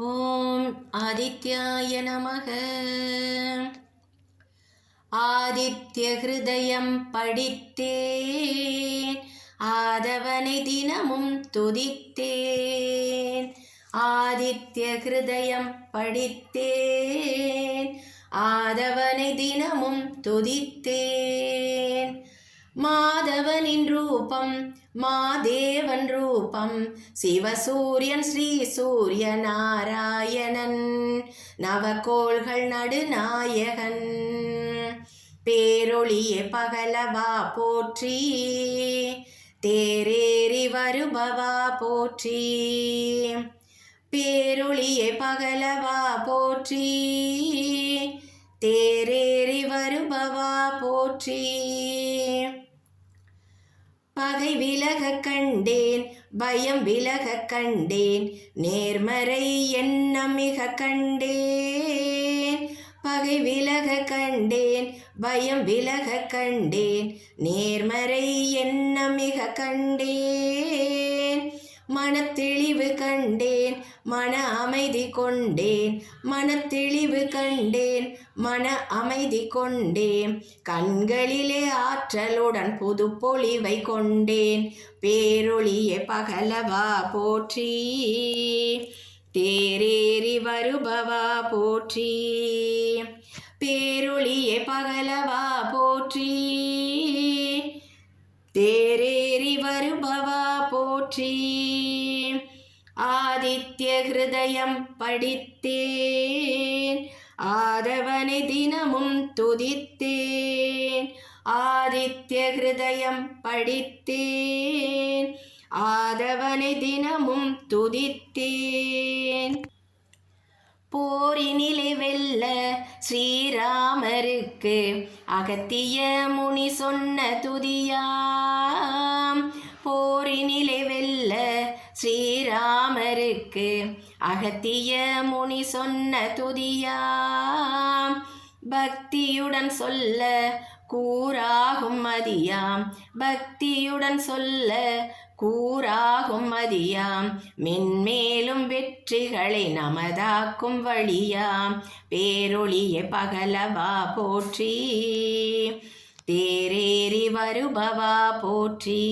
ஓம் ஆதித்யாய நமக. ஆதித்ய ஹிருதயம் படித்தேன். ஆதவனை தினமும் துதித்தேன். ஆதித்ய ஹிருதயம் படித்தேன். ஆதவனை தினமும் துதித்தேன். மாதவனின் ரூபம் மாதேவன் ரூபம். சிவசூரியன் ஸ்ரீ சூரிய நாராயணன் நவகோள்கள் நடுநாயகன். பேரொளியே பகலவா போற்றி. தேரேறி வருபவா போற்றி. பேரொளியே பகலவா போற்றி. தேரேறி வருபவா போற்றி. பகை விலக கண்டேன் பயம் விலக கண்டேன் நேர்மறை எண்ணம் மிக கண்டேன். பகை விலக கண்டேன் பயம் விலக கண்டேன் நேர்மறை எண்ணம் மிக கண்டேன். மனத்தெளிவு கண்டேன் மன அமைதி கொண்டேன். மனத்தெளிவு கண்டேன் மன அமைதி கொண்டேன். கண்களிலே ஆற்றலுடன் புது பொழிவை கொண்டேன். பேரொளியே பகலவா போற்றி. தேரேறி வருபவா போற்றி. பேரொளியே பகலவா போற்றி. போற்றி. ஆதித்ய ஹிருதயம் படித்தேன். ஆதவனை தினமும் துதித்தேன். ஆதித்ய ஹிருதயம் படித்தேன். ஆதவனை தினமும் துதித்தேன். போரினிலை வெல்ல ஸ்ரீராமருக்கு அகத்திய முனி சொன்ன துதியாம். போரினிலை அவருக்கு அகத்திய முனி சொன்ன துதியாம் பக்தியுடன் சொல்ல கூறாகும் மதியாம் பக்தியுடன் சொல்ல கூறாகும் மதியாம் மென்மேலும் வெற்றிகளை நமதாக்கும் வழியாம் பேரொளிய பகலவா போற்றி? தேரேறி வருபவா போற்றி?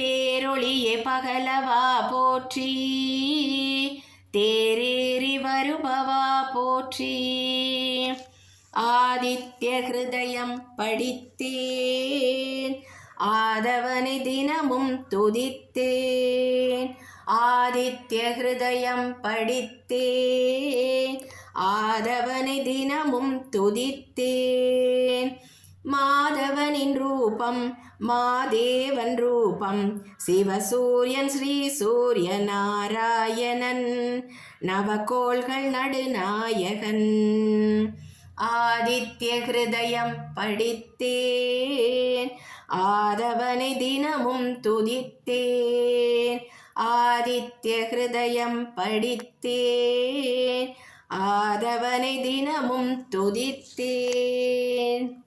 பேரொளிய பகலவா போற்றி. தேரேறி வருபவா போற்றி. ஆதித்ய ஹிருதயம் படித்தேன். ஆதவனை தினமும் துதித்தேன். ஆதித்ய ஹிருதயம் படித்தேன். ஆதவனை தினமும் துதித்தேன். மாதவனின் ரூபம் மாதேவன் ரூபம். சிவசூரியன் ஸ்ரீ சூரிய நாராயணன் நவகோள்கள் நடுநாயகன். ஆதித்ய ஹிருதயம் படித்தேன். ஆதவனை தினமும் துதித்தேன். ஆதித்ய ஹிருதயம் படித்தேன். ஆதவனை தினமும் துதித்தேன்.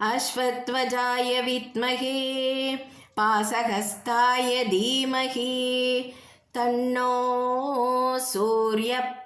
अश्वत्वजाय विद्महे पासहस्ताय धीमहि तन्नो सूर्यप्रचोदयात्